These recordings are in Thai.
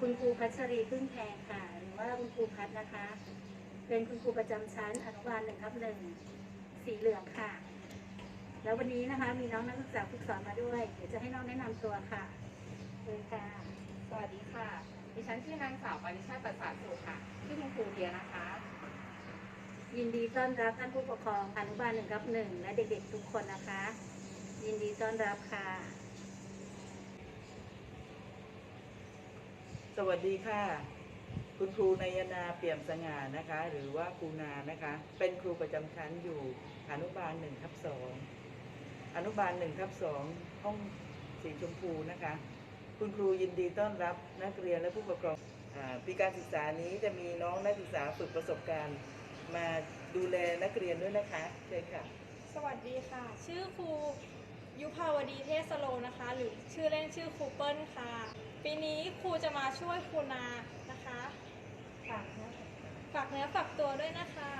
คุณครูพัชรีพึ่งแพงค่ะ หรือว่าคุณครูพัชนะคะ เป็นคุณครูประจำชั้นอนุบาลหนึ่งทับหนึ่งสีเหลืองค่ะ แล้ววันนี้นะคะมีน้องนักศึกษาฝึกสอนมาด้วย เดี๋ยวจะให้น้องแนะนำตัวค่ะเชิญค่ะ สวัสดีค่ะ ดิฉันชื่อนางสาวปริชาติประสาทสุขค่ะ ชื่อคุณครูเดียนะคะ ยินดีต้อนรับท่านผู้ปกครองอนุบาลหนึ่งทับหนึ่งและเด็กๆทุกคนนะคะ ยินดีต้อนรับค่ะ สวัสดีค่ะ คุณครูนายนาเปี่ยมสง่านะคะ หรือว่าครูนานะคะ เป็นครูประจำชั้นอยู่อนุบาลหนึ่งทับสองอนุบาลหนึ่งทับสองห้องสีชมพูนะคะ คุณครูยินดีต้อนรับนักเรียนและผู้ปกครองปีการศึกษานี้จะมีน้องนักศึกษาฝึกประสบการณ์ มาดูแลนักเรียนด้วยนะคะเชิญค่ะ สวัสดีค่ะ ชื่อครู ยุพาวดีเทศโลนะคะ หรือชื่อเล่นชื่อครูเปิลค่ะ ปีนี้ครูจะมาช่วยครูนานะคะฝากเนื้อฝากเนื้อฝากตัวด้วยนะคะ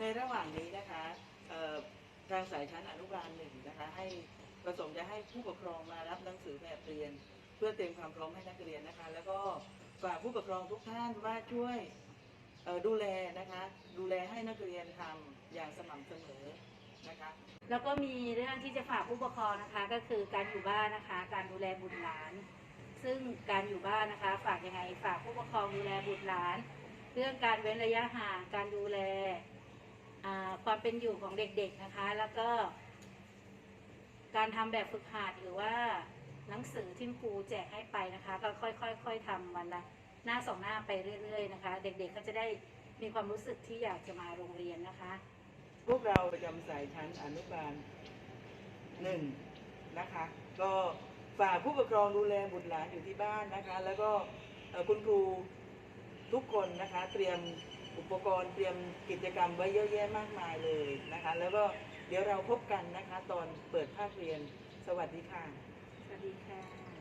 ในระหว่างนี้นะคะทางสายชั้นอนุบาลหนึ่งนะคะให้ประสงค์จะให้ผู้ปกครองมารับหนังสือแบบเรียน เพื่อเตรียมความพร้อมให้นักเรียนนะคะ แล้วก็ฝากผู้ปกครองทุกท่านว่าช่วยดูแลนะคะ ดูแลให้นักเรียนทำอย่างสม่ำเสมอ แล้วก็มีเรื่องที่จะฝากผู้ปกครองนะคะ ก็คือการอยู่บ้านนะคะ การดูแลบุตรหลาน ซึ่งการอยู่บ้านนะคะ ฝากยังไงฝากผู้ปกครองดูแลบุตรหลาน เรื่องการเว้นระยะห่างการดูแลความเป็นอยู่ของเด็กๆนะคะ แล้วก็ การทำแบบฝึกหัดหรือว่าหนังสือที่ครูแจกให้ไปนะคะ ก็ค่อยๆๆทำวันละหน้าสองหน้าไปเรื่อย ๆ นะคะ เด็กๆก็จะได้มีความรู้สึกที่อยากจะมาโรงเรียนนะคะ พวกเราประจำสายชั้นอนุบาลหนึ่งนะคะ ก็ฝากผู้ปกครองดูแลบุตรหลานอยู่ที่บ้านนะคะ แล้วก็คุณครูทุกคนนะคะ เตรียมอุปกรณ์เตรียมกิจกรรมไว้เยอะแยะมากมายเลยนะคะ แล้วก็เดี๋ยวเราพบกันนะคะ ตอนเปิดภาคเรียนสวัสดีค่ะ สวัสดีค่ะ